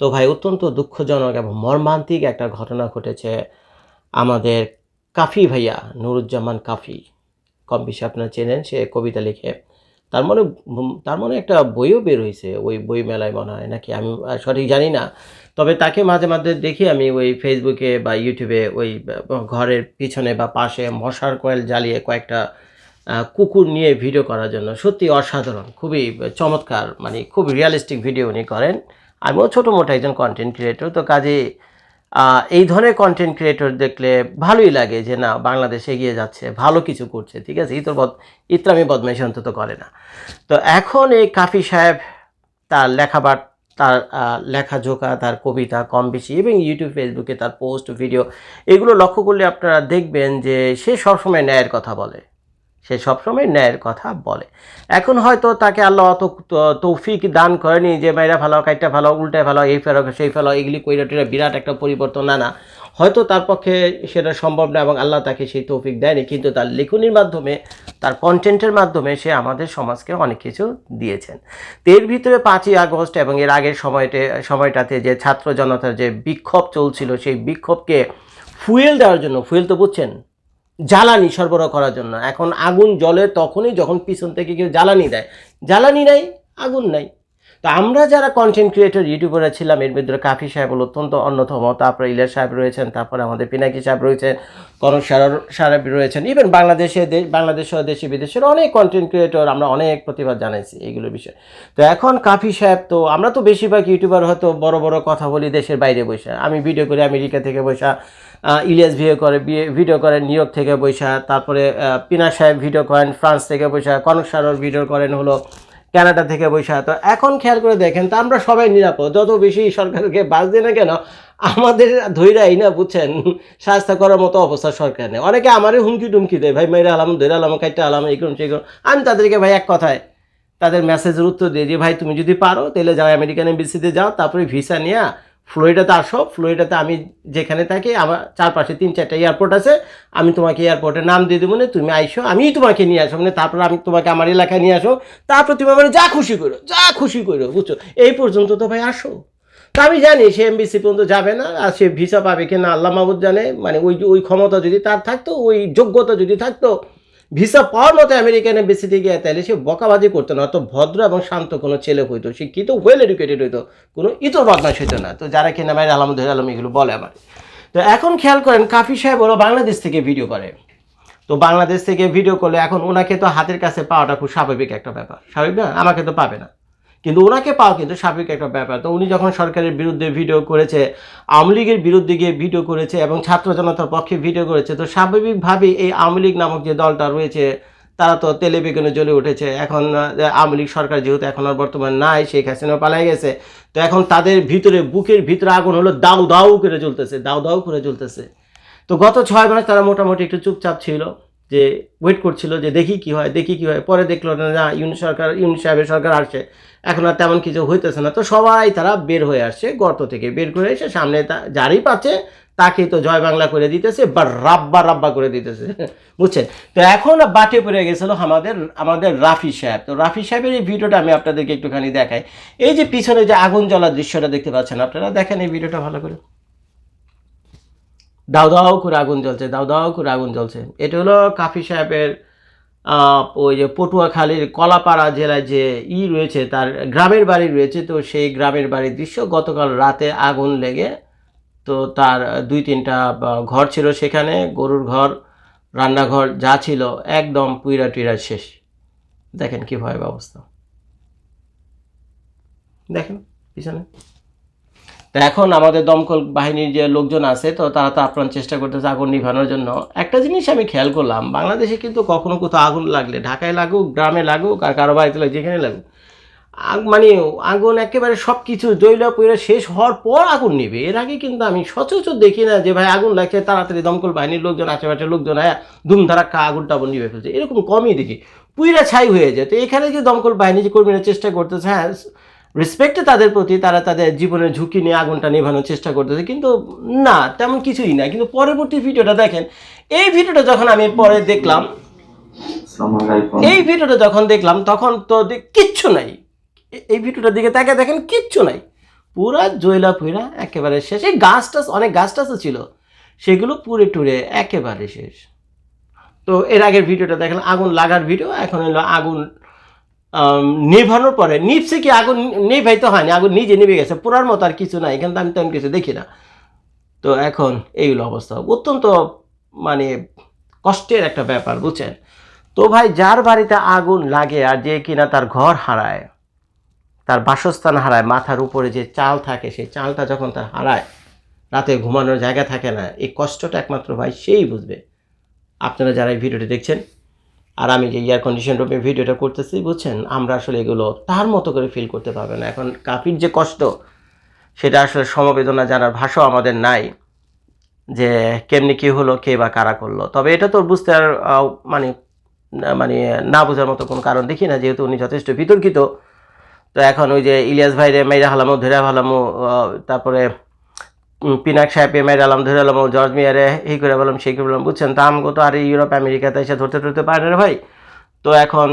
তো ভাই, অত্যন্ত দুঃখজনক এবং মর্মান্তিক একটা ঘটনা ঘটেছে আমাদের কাফি ভাইয়া নুরুজ্জামান কাফি। কম বেশি আপনারা চেনেন, সে কবিতা লিখে। তার মনে তার মনে একটা বইও বের হয়েছে ওই বই মেলায় মনে হয়, নাকি? আমি সঠিক জানি না। তবে তাকে মাঝে মাঝে দেখি আমি ওই ফেসবুকে বা ইউটিউবে ওই ঘরের পিছনে বা পাশে মশার কয়েল জ্বালিয়ে কয়েকটা কুকুর নিয়ে ভিডিও করার জন্য। সত্যি অসাধারণ, খুবই চমৎকার মানে খুব রিয়েলিস্টিক ভিডিও উনি করেন। আমিও ছোটো মোটো একজন কন্টেন্ট ক্রিয়েটর তো কাজে এই ধরনের কন্টেন্ট ক্রিয়েটর দেখলে ভালোই লাগে যে না, বাংলাদেশ এগিয়ে যাচ্ছে, ভালো কিছু করছে, ঠিক আছে? ইতর বদ ইতরামি বদমাইশি অন্তত করে না। তো এখন এই কাফি সাহেব তার লেখাবার, তার লেখা লেখাজোকা তার কবিতা কম বেশি, এবং ইউটিউব ফেসবুকে তার পোস্ট ভিডিও এগুলো লক্ষ্য করলে আপনারা দেখবেন যে সে সবসময় ন্যায়ের কথা বলে। সে সবসময় ন্যায়ের কথা বলে। এখন হয়তো তাকে আল্লাহ অত তৌফিক দান করেনি যে, মাইরা ভালো কাইটা ভালো উল্টায় ভালো এই ফেলো সেই ফেলো এগুলি কইরা টিরা বিরাট একটা পরিবর্তন। না না। হয়তো তার পক্ষে সেটা সম্ভব না এবং আল্লাহ তাকে সেই তৌফিক দেয়নি, কিন্তু তার লেখনির মাধ্যমে, তার কন্টেন্টের মাধ্যমে সে আমাদের সমাজকে অনেক কিছু দিয়েছেন। তো এর ভিতরে পাঁচই আগস্ট এবং এর আগের সময়তে সময়টাতে যে ছাত্র জনতার যে বিক্ষোভ চলছিল, সেই বিক্ষোভকে ফুয়েল দেওয়ার জন্য, ফুয়েল তো বুঝছেন? জ্বালানি সরবরাহ করার জন্য। এখন আগুন জলে তখনই যখন পিছন থেকে কেউ জ্বালানি দেয়। জ্বালানি নাই, আগুন নাই। তো আমরা যারা কন্টেন্ট ক্রিয়েটর ইউটিউবাররা ছিলাম, এর ভিতরে কাফি সাহেব হল অত্যন্ত অন্যতম, তারপরে ইলিয়াস সাহেব রয়েছেন, তারপরে আমাদের পিনাকি সাহেব রয়েছেন সারার সাহেব রয়েছেন ইভেন বাংলাদেশে দেশ বাংলাদেশ দেশে বিদেশের অনেক কন্টেন্ট ক্রিয়েটর আমরা অনেক প্রতিবাদ জানাইছি এইগুলো বিষয়ে। তো এখন কাফি সাহেব তো, আমরা তো বেশিরভাগ ইউটিউবার হয়তো বড় বড় কথা বলি দেশের বাইরে বসে। আমি ভিডিও করি আমেরিকা থেকে বসা ইলিয়াস ভিডিও করে ভিডিও করেন নিউ ইয়র্ক থেকে বৈশা তারপরে পিনা সাহেব ভিডিও করেন, ফ্রান্স থেকে বৈশা কনক সারর ভিডিও করেন হলো কানাডা থেকে বৈশা তো এখন খেয়াল করে দেখেন তো আমরা সবাই নিরাপদ। যত বেশি সরকারকে বাস দিয়ে না কেন, আমাদের ধৈরাই না বুঝছেন? স্বাস্থ্য করার মতো অবস্থা সরকার নেই। অনেকে আমারই হুমকি টুমকি দেয়, ভাই মেয়েরা আলাম, ধৈরা আলাম কাইটা আলাম এই করুন সেই করুন আমি তাদেরকে ভাই এক কথায় তাদের মেসেজের উত্তর দিয়ে যে ভাই, তুমি যদি পারো, তাহলে যাও আমেরিকান এমবিসিতে যাও, তারপরে ভিসা নিয়ে ফ্লোরিডাতে আসো, ফ্লোরিডাতে আমি যেখানে থাকি, আমার চারপাশে তিন চারটা এয়ারপোর্ট আছে, আমি তোমাকে এয়ারপোর্টের নাম দিয়ে দেবো না তুমি আইসো আমিই তোমাকে নিয়ে আসো মানে তারপর আমি তোমাকে আমার এলাকায় নিয়ে আসো তারপর তুমি আমার যা খুশি করো, যা খুশি করো, বুঝছ? এই পর্যন্ত তো ভাই আসো। তো আমি জানি সে এমবিসি পর্যন্ত যাবে না, আর সে ভিসা পাবে কিনা, আল্লাহ মাহবুদ জানে মানে ওই ওই ক্ষমতা যদি তার থাকতো, ওই যোগ্যতা যদি থাকতো ভিসা পাওয়ার মতো আমেরিকান দিয়ে গিয়ে তাহলে সে বকাবাজি করতো না, অত ভদ্র এবং শান্ত কোনো ছেলে হইতো, শিক্ষিত ওয়েল এডুকেটেড হইতো, কোনো ইতর বদমাস হইতো না। তো যারা কিনা ভাই আলহামদুলিল্লাহ, আলম, এগুলো বলে আমার। তো এখন খেয়াল করেন, কাফি সাহেব ওরা বাংলাদেশ থেকে ভিডিও করে। তো বাংলাদেশ থেকে ভিডিও করলে এখন ওনাকে তো হাতের কাছে পাওয়াটা খুব স্বাভাবিক একটা ব্যাপার। স্বাভাবিক না? আমাকে তো পাবে না। কিন্তু ওনাকে পাওয়া কিন্তু স্বাভাবিক একটা ব্যাপার। তো উনি যখন সরকারের বিরুদ্ধে ভিডিও করেছে, আওয়ামী লীগের বিরুদ্ধে গিয়ে ভিডিও করেছে এবং ছাত্র জনতার পক্ষে ভিডিও করেছে, তো স্বাভাবিকভাবেই এই আওয়ামী লীগ নামক যে দলটা রয়েছে, তারা তো তেলে বেগুনে জ্বলে উঠেছে। এখন আওয়ামী লীগ সরকার যেহেতু এখন আর বর্তমান নাই, শেখ হাসিনা পালাই গেছে। তো এখন তাদের ভিতরে, বুকের ভিতরে আগুন হলো দাউ দাউ করে জ্বলতেছে, দাউ দাউ করে জ্বলতেছে। তো গত ছয় মাস তারা মোটামুটি একটু চুপচাপ ছিল। যে ওয়েট করছিল যে দেখি কি হয়, দেখি কি হয়। পরে দেখল না না, ইউনি সরকার, ইউনি সাহেবের সরকার আসছে। এখন আর তেমন কিছু হইতেছে না। তো সবাই তারা বের হয়ে আসছে গর্ত থেকে। বের করে এসে সামনে তা যারই পাচ্ছে তাকে তো জয় বাংলা করে দিতেছে, বা রাব্বা রাব্বা করে দিতেছে। বুঝছেন? তো এখন বাটে পড়ে গেছিল আমাদের আমাদের রাফি সাহেব। তো রাফি সাহেবের এই ভিডিওটা আমি আপনাদেরকে একটুখানি দেখাই। এই যে পিছনে যে আগুন জ্বলার দৃশ্যটা দেখতে পাচ্ছেন, আপনারা দেখেন এই ভিডিওটা ভালো করে। দাও দাও করে আগুন জ্বলছে, দাও দাও করে আগুন জ্বলছে। এটা হলো কাফি সাহেবের ওই যে পটুয়াখালীর কলাপাড়া জেলায় যে ই রয়েছে, তার গ্রামের বাড়ি রয়েছে। তো সেই গ্রামের বাড়ির দৃশ্য, গতকাল রাতে আগুন লেগে তো তার দুই তিনটা ঘর ছিল সেখানে, গরুর ঘর, রান্নাঘর যা ছিল একদম পুইরা টুইরা শেষ। দেখেন কি ভয় অবস্থা। দেখেন, পিছনে। তো এখন আমাদের দমকল বাহিনীর যে লোকজন আছে, তো তারা তো আপ্রাণ চেষ্টা করতেছে আগুন নিভানোর জন্য। একটা জিনিস আমি খেয়াল করলাম, বাংলাদেশে কিন্তু কখনো কোথাও আগুন লাগলে, ঢাকায় লাগুক, গ্রামে লাগুক, আর কারও বাড়িতে লাগুক, যেখানে লাগুক মানে আগুন একেবারে সব কিছু জৈলা পইরা শেষ হওয়ার পর আগুন নেবে। এর আগে কিন্তু আমি সচরাচর দেখি না যে ভাই আগুন লাগছে, তাড়াতাড়ি দমকল বাহিনীর লোকজন, আশেপাশের লোকজন হ্যাঁ ধুমধারাক্কা আগুন টাগুন নিবে ফেলছে। এরকম কমই দেখি। পুইরা ছাই হয়ে যায়। তো এখানে যে দমকল বাহিনী যে কর্মীরা চেষ্টা করতেছে হ্যাঁ রেসপেক্টে তাদের প্রতি তারা তাদের জীবনের ঝুঁকি নিয়ে আগুনটা নেভানোর চেষ্টা করতেছে কিন্তু না তেমন কিছুই না। কিন্তু পরবর্তী ভিডিওটা দেখেন এই ভিডিওটা যখন আমি পরে দেখলাম এই ভিডিওটা যখন দেখলাম তখন তো কিচ্ছু নাই। এই ভিডিওটার দিকে তাকে দেখেন কিচ্ছু নাই। পুরা জয়লা পুরা একেবারে শেষ। এই গাছ টাছ অনেক গাছ টাছও ছিল। সেগুলো পুরে টুরে একেবারে শেষ। তো এর আগের ভিডিওটা দেখলাম আগুন লাগার ভিডিও এখন হলো আগুন নেভানোর পরে নিভছে কি আগুন নেভাইতে হয়নি, আগুন নিজে নিভে গেছে পুরার মতো আর কিছু নাই, এখানে তো আমি তেমন কিছু দেখি না। তো এখন এইগুলো অবস্থা, অত্যন্ত মানে কষ্টের একটা ব্যাপার, বুঝছেন? তো ভাই, যার বাড়িতে আগুন লাগে আর যে কিনা তার ঘর হারায়, তার বাসস্থান হারায়, মাথার উপরে যে চাল থাকে, সেই চালটা যখন তার হারায়, রাতে ঘুমানোর জায়গা থাকে না, এই কষ্টটা একমাত্র ভাই সেই বুঝবে। আপনারা যারা এই ভিডিওটি দেখছেন আর আমি যে এয়ার কন্ডিশন রুমে ভিডিওটা করতেছি, বুঝছেন? আমরা আসলে এগুলো তার মতো করে ফিল করতে পারবেন না। এখন কাফির যে কষ্ট, সেটা আসলে সমবেদনা জানার ভাষাও আমাদের নাই যে কেমনি কি হলো, কে বা কারা করল। তবে এটা তো বুঝতে আর মানে মানে না বোঝার মতো কোনো কারণ দেখি না, যেহেতু উনি যথেষ্ট বিতর্কিত। তো এখন ওই যে ইলিয়াস ভাইরে মেয়েরা হালামো ধরে হালামো তারপরে পিনাক সাহেবে মেয়ের আলাম, ধরে আলাম জর্জ মিয়ারে এই করে বললাম সেই করে বললাম, বুঝছেন, তা আমাকে তো আর ইউরোপ, আমেরিকাতে এসে ধরতে ধরতে পারে না ভাই। তো এখন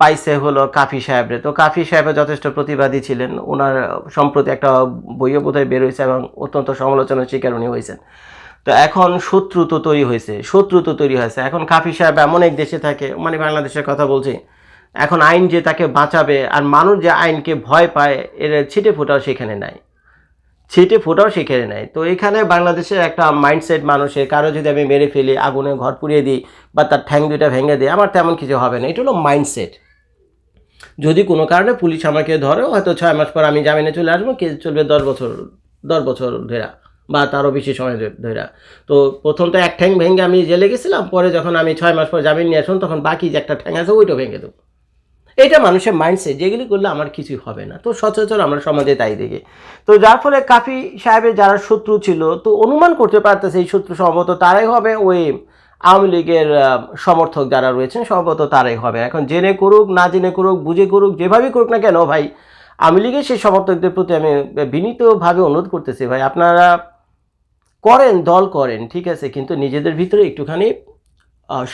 পাইছে হলো কাফি সাহেবরে তো কাফি সাহেব যথেষ্ট প্রতিবাদী ছিলেন। ওনার সম্প্রতি একটা বইও বোধহয় বের হয়েছে এবং অত্যন্ত সমালোচনার শিকার উনি হয়েছেন। তো এখন শত্রু তো তৈরি হয়েছে, শত্রু তো তৈরি হয়েছে। এখন কাফি সাহেব এমন এক দেশে থাকে মানে বাংলাদেশের কথা বলছি, এখন আইন যে তাকে বাঁচাবে আর মানুষ যে আইনকে ভয় পায়, এর ছিটে ফোটাও সেখানে নাই। ছিটে ফোটাও সেখানে নেয়। তো এখানে বাংলাদেশের একটা মাইন্ডসেট মানুষের, কারও যদি আমি মেরে ফেলি, আগুনে ঘর পুড়িয়ে দিই বা তার ঠ্যাং দুইটা ভেঙে দিই, আমার তেমন কিছু হবে না। এটা হলো মাইন্ডসেট যদি কোনো কারণে পুলিশ আমাকে ধরে, হয়তো ছয় মাস পর আমি জামিনে চলে আসব, কেস চলবে দশ বছর দশ বছর ধরা বা তারও বেশি সময় ধরা তো প্রথম তো এক ঠ্যাং ভেঙে আমি জেলে গেছিলাম, পরে যখন আমি ছয় মাস পর জামিন নিয়ে আসুন, তখন বাকি যে একটা ঠ্যাং আছে ওইটাও ভেঙে দেবো। এটা মানুষের মাইন্ডসেট যেগুলি করলে আমার কিছুই হবে না। তো সচরাচর আমরা সমাজে তাই দেখি। তো যার ফলে কাফি সাহেবের যারা শত্রু ছিল, তো অনুমান করতে পারতেছে এই শত্রু সম্ভবত তারাই হবে ওই আওয়ামী লীগের সমর্থক যারা রয়েছেন, সম্ভবত তারাই হবে। এখন জেনে করুক, না জেনে করুক, বুঝে করুক, যেভাবেই করুক না কেন ভাই, আওয়ামী লীগের সেই সমর্থকদের প্রতি আমি বিনীতভাবে অনুরোধ করতেছি ভাই, আপনারা করেন, দল করেন, ঠিক আছে, কিন্তু নিজেদের ভিতরে একটুখানি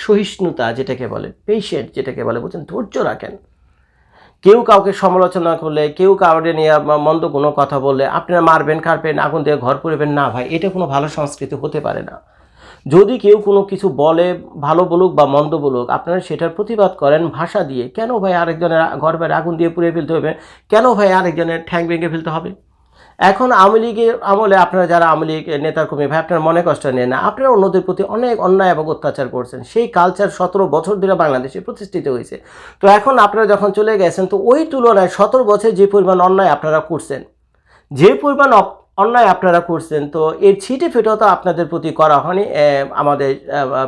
সহিষ্ণুতা যেটাকে বলে পেশেন্ট যেটাকে বলে, বলছেন ধৈর্য রাখেন। কেউ কাউকে সমালোচনা করলে, কেউ কাউকে নিয়ে মন্দ কোনো কথা বললে আপনারা মারবেন কাটবেন আগুন দিয়ে ঘর পুরবেন না ভাই, এটা কোনো ভালো সংস্কৃতি হতে পারে না। যদি কেউ কোনো কিছু বলে, ভালো বলুক বা মন্দ বলুক, আপনারা সেটার প্রতিবাদ করেন ভাষা দিয়ে। কেন ভাই আরেকজনের ঘর বাইরে আগুন দিয়ে পুড়িয়ে ফেলতে হবে? কেন ভাই আরেকজনের ঠ্যাং ভেঙে ফেলতে হবে? এখন আওয়ামী লীগের আমলে আপনারা যারা আওয়ামী লীগ নেতার কর্মী ভাই আপনারা মনে কষ্ট নেন না, আপনারা অন্যদের প্রতি অনেক অন্যায় এবং অত্যাচার করছেন। সেই কালচার সতেরো বছর ধরে বাংলাদেশে প্রতিষ্ঠিত হয়েছে। তো এখন আপনারা যখন চলে গেছেন, তো ওই তুলনায় সতেরো বছর যে পরিমাণ অন্যায় আপনারা করছেন, যে পরিমাণ অন্যায় আপনারা করছেন, তো এর ছিটে ফেটেও তো আপনাদের প্রতি করা হয়নি আমাদের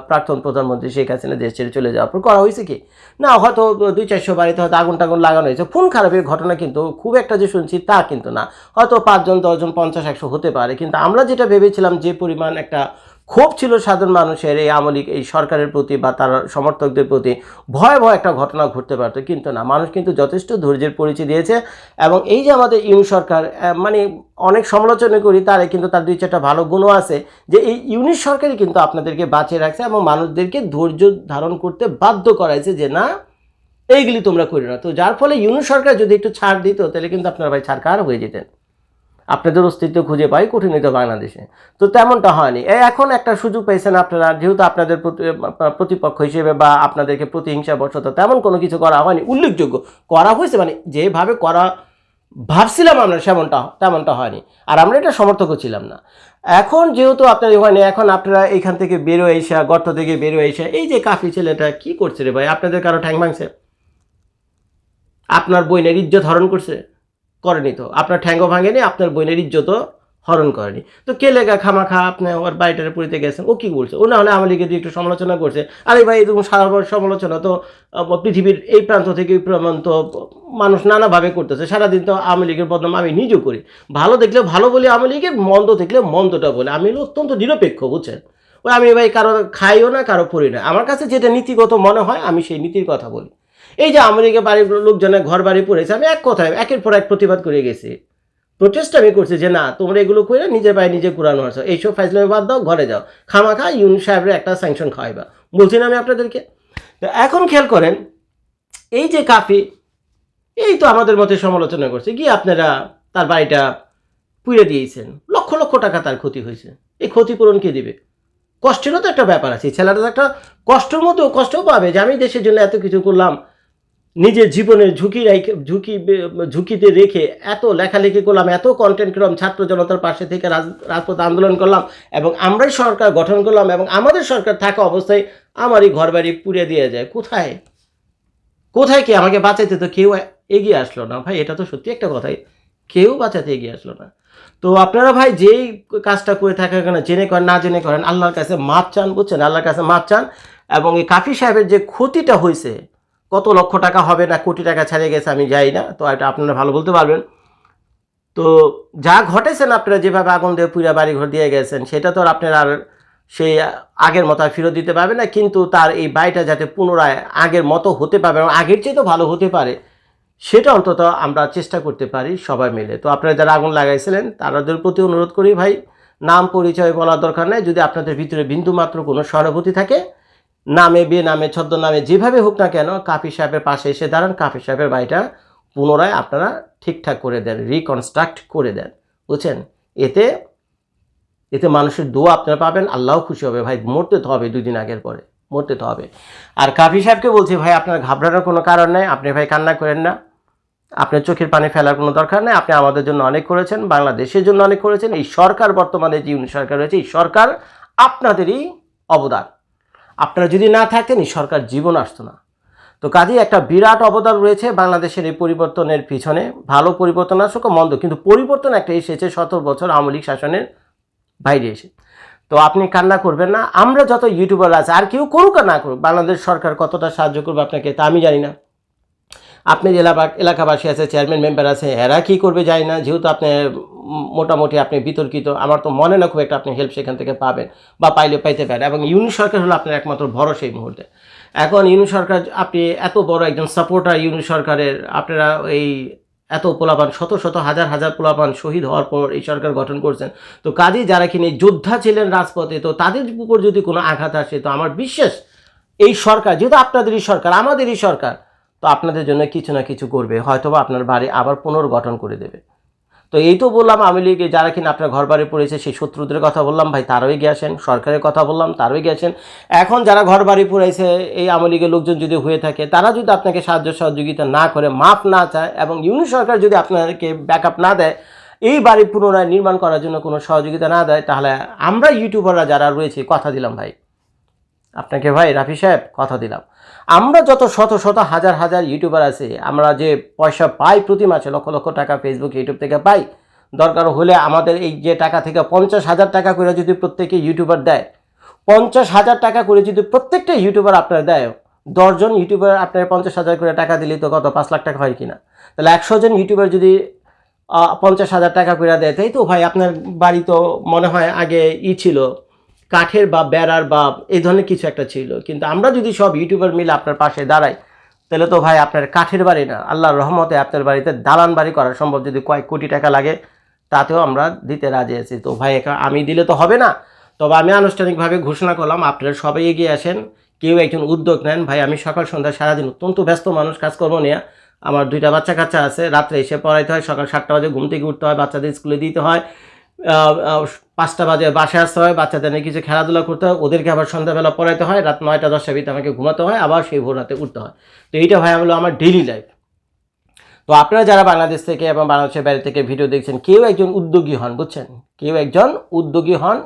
প্রাক্তন প্রধানমন্ত্রী শেখ হাসিনা দেশ ছেড়ে চলে যাওয়ার পর করা হয়েছে কি? না, হয়তো দুই চারশো বাড়িতে হয়তো আগুন টাগুন লাগানো হয়েছে। খুন খারাপের ঘটনা কিন্তু খুব একটা যে শুনছি তা কিন্তু না। হয়তো পাঁচজন, দশজন, পঞ্চাশ, একশো হতে পারে, কিন্তু আমরা যেটা ভেবেছিলাম যে পরিমাণ একটা ক্ষোভ ছিল সাধারণ মানুষের এই আমলিক এই সরকারের প্রতি বা তার সমর্থকদের প্রতি ভয়াবহ একটা ঘটনা ঘটতে পারতো। কিন্তু না, মানুষ কিন্তু যথেষ্ট ধৈর্যের পরিচয় দিয়েছে এবং এই যে আমাদের ইউন সরকার মানে অনেক সমালোচনা করি, তারে কিন্তু তার দুই চারটা ভালো গুণও আছে যে এই ইউনিট সরকারই কিন্তু আপনাদেরকে বাঁচিয়ে রাখছে এবং মানুষদেরকে ধৈর্য ধারণ করতে বাধ্য করাইছে যে না, এইগুলি তোমরা করি না। তো যার ফলে ইউনিট সরকার যদি একটু ছাড় দিত, তাহলে কিন্তু আপনারা ভাই ছাড়কার হয়ে যেতেন? আপনাদের অস্তিত্ব খুঁজে পাই কঠিন হইতো বাংলাদেশে। তো তেমনটা হয়নি। এখন একটা সুযোগ পেয়েছেন আপনারা, যেহেতু আপনাদের প্রতি- প্রতিপক্ষ হিসেবে বা আপনাদেরকে প্রতিহিংসা বশত তেমন কোনো কিছু করা হয়নি, উল্লেখযোগ্য করা হয়েছে মানে যেভাবে করা ভাবছিলাম আমরা সেমনটা, তেমনটা হয়নি। আর আমরা এটা সমর্থকও ছিলাম না। এখন যেহেতু আপনার হয়নি, এখন আপনারা এইখান থেকে বেরো এসে, গর্ত থেকে বেরো এসে, এই যে কাফি ছেলেটা কি করছে রে ভাই? আপনাদের কারও ঠ্যাং ভাঙছে? আপনার বইনের ইজ্জত হরণ করছে? করেনি তো। আপনার ঠ্যাঙ্গো ভাঙেনি, আপনার বইনের ইজ্জতও হরণ করেনি। তো কে লেগা খামাখা আপনি ওর বাড়িটারে পুরিতে গেছেন? ও কি বলছে? ও না হলে আমার লিগে দিয়ে একটু সমালোচনা করছে। আরে ভাই, এরকম সারা সমালোচনা তো পৃথিবীর এই প্রান্ত থেকে ওই প্রান্ত মানুষ নানাভাবে করতেছে। সারাদিন তো আওয়ামী লীগের বদনাম আমি নিজেও করি। ভালো দেখলে ভালো বলি আওয়ামী লীগের, মন্দ দেখলে মন্দটা বলে। আমি অত্যন্ত নিরপেক্ষ, বুঝছেন? ওই আমি ভাই কারও খাইও না, কারও পড়ি না। আমার কাছে যেটা নীতিগত মনে হয়, আমি সেই নীতির কথা বলি। এই যে আমেরিকা বাড়ির লোকজনে ঘর বাড়ি পড়েছে আমি এক কথায়, একের পর এক প্রতিবাদ করে গেছি। প্রচেষ্ট আমি করছি যে না, তোমরা এগুলো করে নিজের পায়ে নিজে কোরআন মারছো এইসব ফাইজলামে বাদ দাও, ঘরে যাও। খামা খামাখা ইউন সাহেবের একটা স্যাংশন খাওয়াইবা। বলছি না আমি আপনাদেরকে? তো এখন খেয়াল করেন, এই যে কাফি, এই তো আমাদের মতে সমালোচনা করছে। কি আপনারা তার বাড়িটা পুড়ে দিয়েছেন। লক্ষ লক্ষ টাকা তার ক্ষতি হয়েছে। এই ক্ষতিপূরণ কে দিবে? কষ্টেরও তো একটা ব্যাপার আছে। ছেলেটা তো একটা কষ্টের মতো কষ্টও পাবে যে আমি দেশের জন্য এত কিছু করলাম। নিজের জীবনের ঝুঁকি রেখে ঝুঁকি ঝুঁকিতে রেখে এত লেখালেখি করলাম, এত কন্টেন্ট করলাম ছাত্র জনতার পাশে থেকে রাজ- রাজপথে আন্দোলন করলাম এবং আমরাই সরকার গঠন করলাম এবং আমাদের সরকার থাকা অবস্থায় আমারই ঘর বাড়ি পুড়ে দিয়ে যায়। কোথায়? কোথায় কি আমাকে বাঁচাইতে তো কেউ এগিয়ে আসলো না। ভাই, এটা তো সত্যি একটা কথাই। কেউ বাঁচাতে এগিয়ে আসলো না। তো আপনারা ভাই যেই কাজটা করে থাকেন কেন জেনে করেন, না জেনে করেন, আল্লাহর কাছে মাপ চান, বুঝছেন? আল্লাহর কাছে মাপ চান এবং এই কাফি সাহেবের যে ক্ষতিটা হয়েছে কত লক্ষ টাকা হবে না কোটি টাকা ছাড়িয়ে গেছে আমি যাই না, তো এটা আপনারা ভালো বলতে পারবেন। তো যা ঘটেছেন আপনারা যেভাবে আগুন দিয়ে পুরা বাড়ি ঘর দিয়ে গেছেন, সেটা তো আর আপনারা আর সেই আগের মতো ফেরত দিতে পারবে না, কিন্তু তার এই বাড়িটা যাতে পুনরায় আগের মতো হতে পারবে এবং আগের চেয়ে তো ভালো হতে পারে, সেটা অন্তত আমরা চেষ্টা করতে পারি সবাই মিলে। তো আপনারা যারা আগুন লাগাইছিলেন তাদের প্রতি অনুরোধ করি ভাই, নাম পরিচয় বলার দরকার নেই। যদি আপনাদের ভিতরে বিন্দু মাত্র কোনো সহানুভূতি থাকে নামে বে নামে ছদ্মনামে যেভাবে হোক না কেন কাফি সাহেবের পাশে এসে দাঁড়ান। কাফি সাহেবের বাড়িটা পুনরায় আপনারা ঠিকঠাক করে দেন রিকনস্ট্রাক্ট করে দেন, বুঝছেন? এতে এতে মানুষের দোয়া আপনারা পাবেন, আল্লাহও খুশি হবে। ভাই, মরতে তো হবে দুই দিন আগের পরে, মরতে তো হবে। আর কাফি সাহেবকে বলছি, ভাই, আপনার ঘাবড়ানোর কোনো কারণ নেই, আপনি ভাই কান্না করেন না। আপনার চোখের পানি ফেলার কোনো দরকার নেই, আপনি আমাদের জন্য অনেক করেছেন, বাংলাদেশের জন্য অনেক করেছেন। এই সরকার বর্তমানে যে সরকার রয়েছে, এই সরকার আপনাদেরই অবদান। আপনারা যদি না থাকতেন এই সরকার জীবন আসতো না। তো কাজেই একটা বিরাট অবদান রয়েছে বাংলাদেশের এই পরিবর্তনের পিছনে। ভালো পরিবর্তন আসুক মন্দ। কিন্তু পরিবর্তন একটা এসেছে, সতেরো বছর আওয়ামী লীগ শাসনের বাইরে এসে। তো আপনি কান্না করবেন না। আমরা যত ইউটিউবার আছে, আর কেউ করুক না করুক, বাংলাদেশ সরকার কতটা সাহায্য করবে আপনাকে তা আমি জানি না। আপনি এলাকা এলাকাবাসী আছে চেয়ারম্যান মেম্বার আছে, এরা কী করবে জানি না। যেহেতু আপনি মোটামুটি আপনি বিতর্কিত। আমার তো মনে না খুব একটা আপনি হেল্প সেখান থেকে পাবেন বা পাইলে পাইতে পারেন। এবং ইউনি সরকার হলো আপনার একমাত্র ভরসা এই মুহূর্তে। এখন ইউনি সরকার আপনি এত বড় একজন সাপোর্টার ইউনি সরকারের, আপনারা এই এত পোলাপান, শত শত হাজার হাজার পোলাপান শহীদ হওয়ার পর এই সরকার গঠন করছেন। তো কাজেই যারা কিনে যোদ্ধা ছিলেন রাজপথে, তো তাদের উপর যদি কোনো আঘাত আসে, তো আমার বিশ্বাস এই সরকার, যেহেতু আপনাদেরই সরকার, আমাদেরই সরকার, তো আপনাদের জন্য কিছু না কিছু করবে। হয়তোবা আপনার বাড়ি আবার পুনর্গঠন করে দেবে। তো এই তো বললাম আওয়ামী লীগে যারা কিনা আপনার ঘর বাড়ি পড়েছে, সেই শত্রুদের কথা বললাম, ভাই তারাই গেছেন সরকারের কথা বললাম তারাই গেছেন এখন যারা ঘর বাড়ি পড়েছে, এই আওয়ামী লীগের লোকজন যদি হয়ে থাকে, তারা যদি আপনাকে সাহায্য সহযোগিতা না করে মাপ না চায় এবং ইউনি সরকার যদি আপনাকে ব্যাকআপ না দেয়, এই বাড়ি পুনরায় নির্মাণ করার জন্য কোনো সহযোগিতা না দেয়, তাহলে আমরা ইউটিউবাররা যারা রয়েছে, কথা দিলাম, ভাই। আপনাকে ভাই রাফি সাহেব, কথা দিলাম। আমরা যত শত শত হাজার হাজার ইউটিউবার আছে, আমরা যে পয়সা পাই প্রতি মাসে, লক্ষ লক্ষ টাকা ফেসবুক ইউটিউব থেকে পাই, দরকার হলে আমাদের এই যে টাকা থেকে পঞ্চাশ হাজার টাকা করে যদি প্রত্যেকে ইউটিউবার দেয়, পঞ্চাশ হাজার টাকা করে যদি প্রত্যেকটা ইউটিউবার আপনার দেয়, দশজন ইউটিউবার আপনার পঞ্চাশ হাজার করে টাকা দিলে তো কত, পাঁচ লাখ টাকা হয় কিনা? তাহলে একশো জন ইউটিউবার যদি পঞ্চাশ হাজার টাকা করে দেয়, তাই তো ভাই? আপনার বাড়ি তো মনে হয় আগে ই ছিল। কাঠের বা বেড়ার বা এই ধরনের কিছু একটা ছিল। কিন্তু আমরা যদি সব ইউটিউবার মিলে আপনার পাশে দাঁড়াই, তাহলে তো ভাই আপনার কাঠের বাড়ি না। আল্লাহর রহমতে আপনার বাড়িতে দালান বাড়ি করা সম্ভব। যদি কয়েক কোটি টাকা লাগে, তাতেও আমরা দিতে রাজি আছি। তো ভাই আমি দিলে তো হবে না। তবে আমি আনুষ্ঠানিকভাবে ঘোষণা করলাম, আপনারা সবাই এগিয়ে আসেন। কেউ একজন উদ্যোগ নেন। ভাই, আমি সকাল, সন্ধ্যা, সারাদিন অত্যন্ত ব্যস্ত মানুষ, কাজকর্ম নিয়ে। আমার দুইটা বাচ্চা কাচ্চা আছে। রাত্রে এসে পড়াইতে হয়। সকাল সাতটা বাজে ঘুম থেকে উঠতে হয়। বাচ্চাদের স্কুলে দিতে হয়। পাঁচটা বাজে, বাসায় আসতে হয়, বাচ্চাদের নিয়ে কিছু খেলাধুলা করতে হয়, ওদেরকে আবার সন্ধ্যাবেলা পড়াইতে হয়, রাত নয়টা, দশটা ভিতরে আমাকে ঘুমাতে হয়, আবার সেই ভোর রাতে উঠতে হয়। তো এইটা ভাই হলো আমার ডেইলি লাইফ তো আপনারা যারা বাংলাদেশ থেকে এবং বাংলাদেশের বাইরে থেকে ভিডিও দেখছেন, কেউ একজন উদ্যোগী হন, বুঝছেন? কেউ একজন উদ্যোগী হন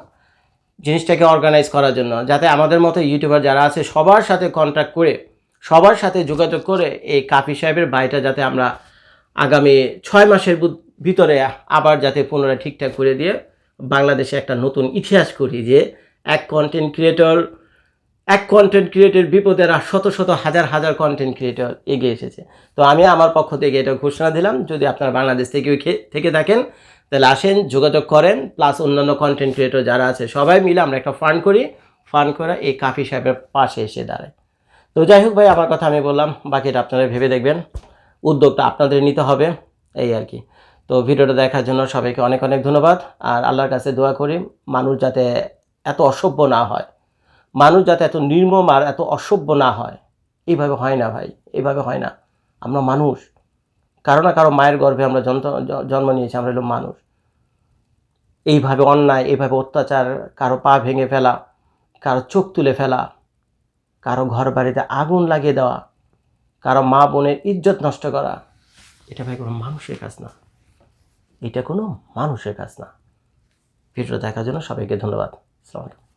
জিনিসটাকে অর্গানাইজ করার জন্য, যাতে আমাদের মতো ইউটিউবার যারা আছে, সবার সাথে কন্ট্যাক্ট করে, সবার সাথে যোগাযোগ করে এই কাফি সাহেবের বাড়িটা যাতে আমরা আগামী ছয় মাসের ভিতরে আবার যাতে পুনরায় ঠিকঠাক করে দিয়ে বাংলাদেশে একটা নতুন ইতিহাস করি যে এক কন্টেন্ট ক্রিয়েটর এক কন্টেন্ট ক্রিয়েটর বিপদে আর শত শত হাজার হাজার কন্টেন্ট ক্রিয়েটর এগিয়ে এসেছে। তো আমি আমার পক্ষ থেকে এটা ঘোষণা দিলাম, যদি আপনারা বাংলাদেশ থেকে থেকে থাকেন, তাহলে আসেন, যোগাযোগ করেন প্লাস অন্যান্য কন্টেন্ট ক্রিয়েটর যারা আছে, সবাই মিলে আমরা একটা ফান্ড করি। ফান্ড করে এই কাফি সাহেবের পাশে এসে দাঁড়ায় তো যাই হোক ভাই, আমার কথা আমি বললাম, বাকিটা আপনারা ভেবে দেখবেন। উদ্যোগটা আপনাদের নিতে হবে, এই আর কি। তো ভিডিওটা দেখার জন্য সবাইকে অনেক অনেক ধন্যবাদ। আর আল্লাহর কাছে দোয়া করি, মানুষ যাতে এত অসভ্য না হয়, মানুষ যাতে এত নির্মম আর এত অসভ্য না হয়। এইভাবে হয় না ভাই, এইভাবে হয় না। আমরা মানুষ, কারও না কারও মায়ের গর্ভে আমরা জন্ম নিয়েছি, আমরা এলো মানুষ। এইভাবে অন্যায়, এইভাবে অত্যাচার, কারও পা ভেঙে ফেলা, কারও চোখ তুলে ফেলা, কারও ঘর বাড়িতে আগুন লাগিয়ে দেওয়া, কারও মা বোনের ইজ্জত নষ্ট করা, এটা ভাই কোনো মানুষের কাজ না। এটা কোনো মানুষের কাজ না। ভিডিও দেখার জন্য সবাইকে ধন্যবাদ। আলাইকুম